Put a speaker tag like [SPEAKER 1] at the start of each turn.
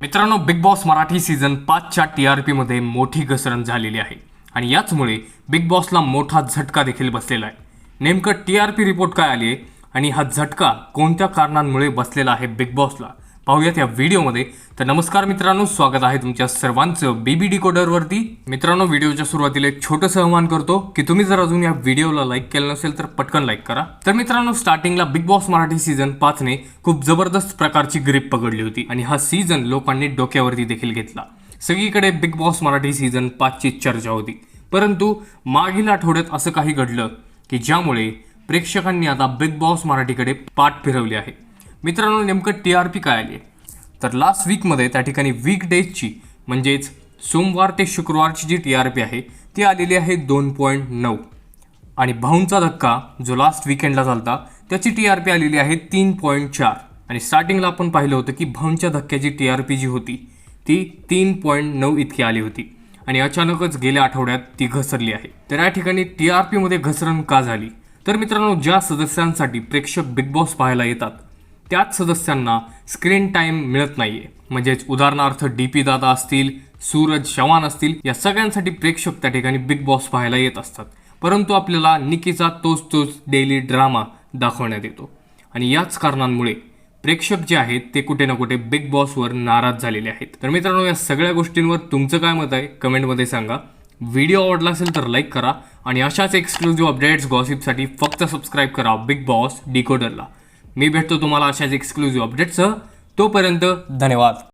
[SPEAKER 1] मित्रांनो big boss Marathi season पाचच्या T R पीमध्ये मोठी घसरण झालेली आहे. आणि याचमुळे बिग बॉसला मोठा झटका देखील बसलेला आहे. नेमकं टी आर पी रिपोर्ट काय आली आहे आणि हा झटका कोणत्या कारणांमुळे बसलेला आहे बिग बॉसला पाहूयात या व्हिडिओमध्ये. तर नमस्कार मित्रांनो स्वागत आहे तुमच्या सर्वांचं बेबी डिकोडरवरती मित्रांनो व्हिडिओच्या सुरुवातीला एक छोटंसं आव्हान करतो की तुम्ही जर अजून या व्हिडिओला लाईक केलं नसेल तर पटकन लाईक करा. तर मित्रांनो स्टार्टिंगला बिग बॉस मराठी सीझन पाचने खूप जबरदस्त प्रकारची ग्रीप पकडली होती आणि हा सीझन लोकांनी डोक्यावरती देखील घेतला. सगळीकडे बिग बॉस मराठी सीझन पाचची चर्चा होती. परंतु मागील आठवड्यात असं काही घडलं की ज्यामुळे प्रेक्षकांनी आता बिग बॉस मराठीकडे पाठ फिरवली आहे. मित्रांनो नेमकं टी आर पी काय आली? तर लास्ट वीकमध्ये त्या ठिकाणी वीक डेजची म्हणजेच सोमवार ते शुक्रवारची जी टी आर पी आहे ती आलेली आहे दोन पॉईंट नऊ. आणि भाऊंचा धक्का जो लास्ट विकेंडला चालता त्याची टी आर पी आलेली आहे तीन पॉईंट चार. आणि स्टार्टिंगला आपण पाहिलं होतं की भाऊंच्या धक्क्याची टी आर पी जी होती ती तीन पॉईंट नऊ इतकी आली होती. आणि अचानकच गेल्या आठवड्यात ती घसरली आहे. तर या ठिकाणी टी आर पीमध्ये घसरण का झाली? तर मित्रांनो ज्या सदस्यांसाठी प्रेक्षक बिग बॉस पाहायला येतात त्याच सदस्यांना स्क्रीन टाईम मिळत नाहीये. म्हणजेच उदाहरणार्थ डी पी दादा असतील सूरज शवान असतील या सगळ्यांसाठी प्रेक्षक त्या ठिकाणी बिग बॉस पाहायला येत असतात. परंतु आपल्याला निकीचा तोच तोच डेली ड्रामा दाखवण्यात येतो. आणि याच कारणांमुळे प्रेक्षक जे आहेत ते कुठे ना कुठे बिग बॉसवर नाराज झालेले आहेत. तर मित्रांनो या सगळ्या गोष्टींवर तुमचं काय मत आहे? कमेंटमध्ये सांगा. व्हिडिओ आवडला असेल तर लाईक करा. आणि अशाच एक्सक्लुझिव्ह अपडेट्स गॉसिपसाठी फक्त सबस्क्राईब करा बिग बॉस डिकोडरला मी भेटतो तुम्हाला अशाच एक्सक्लुझिव्ह अपडेटसह तोपर्यंत धन्यवाद.